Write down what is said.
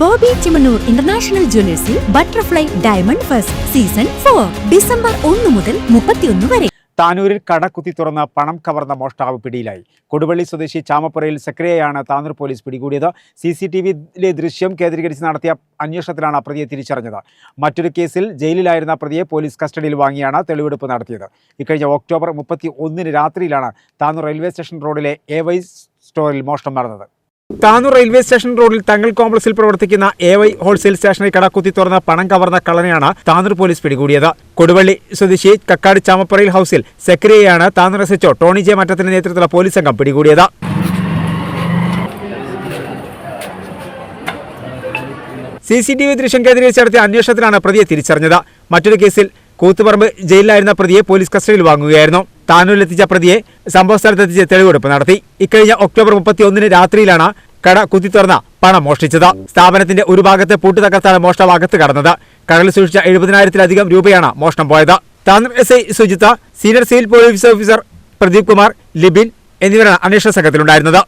Bobby Chemmanur international ജ്വല്ലേഴ്സിൽ butterfly diamond first season four December ഒന്ന് മുതൽ മുപ്പത്തിയൊന്ന് വരെ. താനൂരിൽ കടക്കുത്തി തുറന്ന പണം കവർന്ന മോഷ്ടാവ് പിടിയിലായി. കൊടുവള്ളി സ്വദേശി ചാമപ്പുറയിൽ സക്രിയയാണ് താനൂർ പോലീസ് പിടികൂടിയത്. സി സി ടി വിയിലെ ദൃശ്യം കേന്ദ്രീകരിച്ച് നടത്തിയ അന്വേഷണത്തിലാണ് പ്രതിയെ തിരിച്ചറിഞ്ഞത്. മറ്റൊരു കേസിൽ ജയിലിലായിരുന്ന പ്രതിയെ പോലീസ് കസ്റ്റഡിയിൽ വാങ്ങിയാണ് തെളിവെടുപ്പ് നടത്തിയത്. ഇക്കഴിഞ്ഞ ഒക്ടോബർ മുപ്പത്തി ഒന്നിന് രാത്രിയിലാണ് താനൂർ റെയിൽവേ സ്റ്റേഷൻ റോഡിലെ എ വൈ സ്റ്റോറിൽ മോഷണം നടന്നത്. താനൂർ റെയിൽവേ സ്റ്റേഷൻ റോഡിൽ തങ്ങൾ കോംപ്ലക്സിൽ പ്രവർത്തിക്കുന്ന എ വൈ ഹോൾസെയിൽ സ്റ്റേഷനിൽ കട കുത്തി തുറന്ന പണം കവർന്ന കള്ളനെയാണ് താനൂർ പോലീസ് പിടികൂടിയത്. കൊടുവള്ളി സ്വദേശി കക്കാട് ചാമപ്പറയിൽ ഹൌസിൽ സെക്രട്ടറിയെയാണ് Tanur S H O Tony J മറ്റത്തിന്റെ നേതൃത്വത്തിലുള്ള പോലീസ് സംഘം പിടികൂടിയത്. സി സി ടി വി ദൃശ്യം കേന്ദ്രീകരിച്ച് നടത്തിയ അന്വേഷണത്തിലാണ് പ്രതിയെ തിരിച്ചറിഞ്ഞത്. മറ്റൊരു കേസിൽ കൂത്തുപറമ്പ് ജയിലിലായിരുന്ന പ്രതിയെ പോലീസ് കസ്റ്റഡിയിൽ വാങ്ങുകയായിരുന്നു. താനൂരിലെത്തിച്ച പ്രതിയെ സംഭവ സ്ഥലത്തെത്തിച്ച് തെളിവെടുപ്പ് നടത്തി. ഇക്കഴിഞ്ഞ ഒക്ടോബർ മുപ്പത്തി ഒന്നിന് രാത്രിയിലാണ് കട കുത്തിത്തുറന്ന പണം മോഷ്ടിച്ചത്. സ്ഥാപനത്തിന്റെ ഒരു ഭാഗത്തെ പൂട്ട് തകർത്താണ് മോഷണം അകത്ത് കടന്നത്. കടലിൽ സൂക്ഷിച്ച എഴുപതിനായിരത്തിലധികം രൂപയാണ് മോഷണം പോയത്. Tanur S I Sujitha senior civil police officer Pradeep Kumar Libin എന്നിവരാണ് അന്വേഷണ സംഘത്തിലുണ്ടായിരുന്നത്.